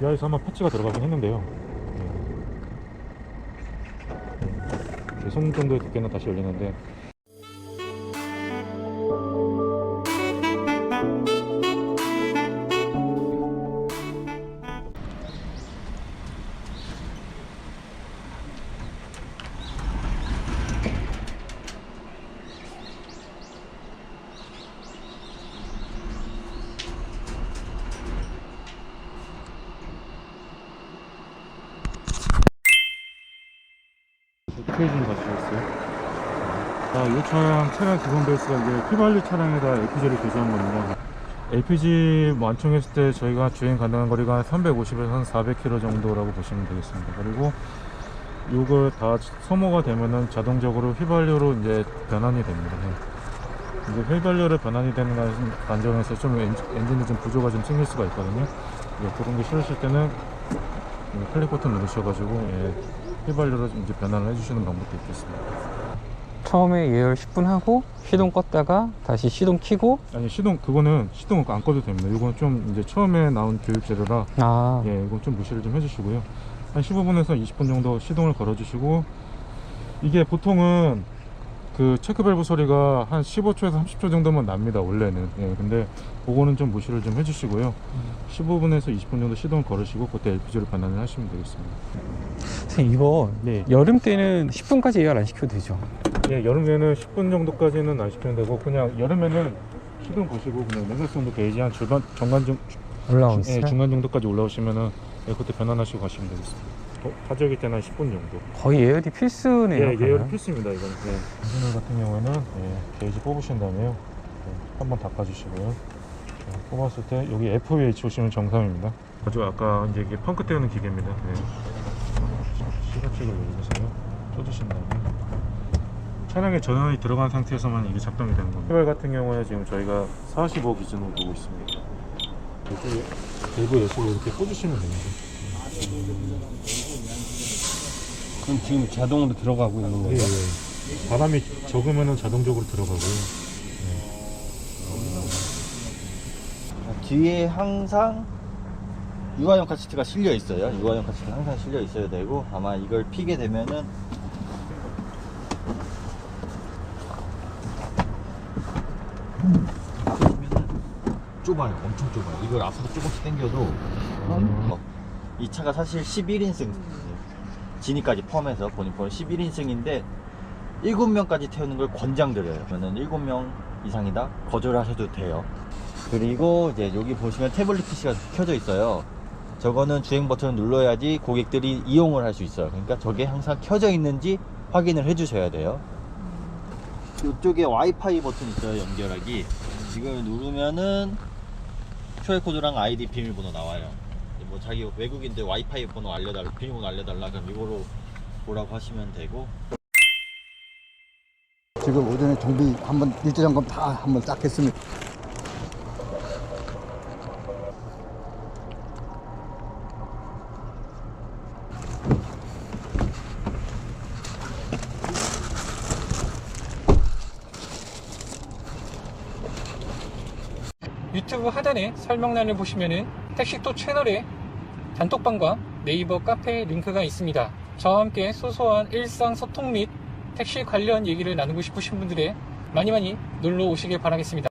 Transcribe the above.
기아에서 한번 패치가 들어가긴 했는데요. 네. 손 정도의 두께는 다시 열리는데 페이지를 가지셨어요. 아, 이 차량 차량 기본 베이스가 이제 휘발유 차량에다 LPG를 교체한 겁니다. LPG 완충했을 때 저희가 주행 가능한 거리가 한 350에서 한 400km 정도라고 보시면 되겠습니다. 그리고 이걸 다 소모가 되면은 자동적으로 휘발유로 이제 변환이 됩니다. 네. 이제 휘발유로 변환이 되는 관- 관점에서 좀 엔- 엔진에 좀 부조가 좀 생길 수가 있거든요. 예, 그런 게 싫으실 때는 이 클릭 버튼 누르셔가지고 예, 휘발유로 이제 변환을 해주시는 방법도 있겠습니다. 처음에 예열 10분 하고 시동 껐다가 다시 시동 켜고 아니 시동 그거는 시동 안 꺼도 됩니다. 이건 좀 이제 처음에 나온 교육 재료라 아 예, 이건 좀 무시를 좀 해주시고요. 한 15분에서 20분 정도 시동을 걸어주시고 이게 보통은 그 체크밸브 소리가 한 15초에서 30초 정도만 납니다. 원래는. 예, 근데 그거는 좀 무시를 좀 해주시고요. 15분에서 20분 정도 시동을 걸으시고 그때 LPG로 변환을 하시면 되겠습니다. 선생님 이거 네. 여름 때는 10분까지 예열 안 시켜도 되죠 예, 여름에는 10분 정도까지는 안 시키면 되고 그냥 여름에는 시동 거시고 그냥 냉각성도 게이지 한 중간 중간 중 올라오고 중- 있어요 예, 중간 정도까지 올라오시면은 예, 그때 변환하시고 가시면 되겠습니다. 어, 하적일 때는 한 10분 정도. 거의 예열이 필수네요 예, 예열 그러면. 필수입니다 이건. 예. 엔진오일 같은 경우에는 예, 게이지 뽑으신 다음에요. 예, 한번 닦아주시고요. 예, 뽑았을 때 여기 FH 오시면 정상입니다. 아주 아까 이제 이게 펑크 떼우는 기계입니다. 네. 시가책을 열어주세요. 쳐주신 다음에 차량에 전원이 들어간 상태에서만 이게 작동이 되는 겁니다. 휘발 같은 경우에 지금 저희가 45 기준으로 보고 있습니다. 이쪽에 밸브 예수로 이렇게 꽂으시면 됩니다. 그럼 지금 자동으로 들어가고 있는 예, 거예요? 예. 바람이 적으면 자동적으로 들어가고요. 뒤에 항상 유아용 카시트가 실려 있어요. 유아용 카시트가 항상 실려 있어야 되고 아마 이걸 피게 되면은 보면은 좁아요. 엄청 좁아요. 이걸 앞으로 조금씩 당겨도 어, 이 차가 사실 11인승 진입까지 포함해서 본인 보는 11인승인데 7명까지 태우는 걸 권장드려요. 저는 7명 이상이다 거절하셔도 돼요. 그리고 이제 여기 보시면 태블릿 PC가 켜져 있어요. 저거는 주행 버튼을 눌러야지 고객들이 이용을 할 수 있어요. 그러니까 저게 항상 켜져 있는지 확인을 해 주셔야 돼요. 이쪽에 와이파이 버튼 있어요. 연결하기. 이걸 누르면은 QR코드랑 아이디 비밀번호 나와요. 뭐 자기 외국인데 와이파이 번호 알려달라, 비밀번호 알려달라 그럼 이거로 뭐라고 하시면 되고 지금 오전에 정비 한번 일제 점검 다 한번 싹 했습니다. 유튜브 하단에 설명란을 보시면은 택시토 채널에 단톡방과 네이버 카페 링크가 있습니다. 저와 함께 소소한 일상 소통 및 택시 관련 얘기를 나누고 싶으신 분들의 많이 많이 놀러 오시길 바라겠습니다.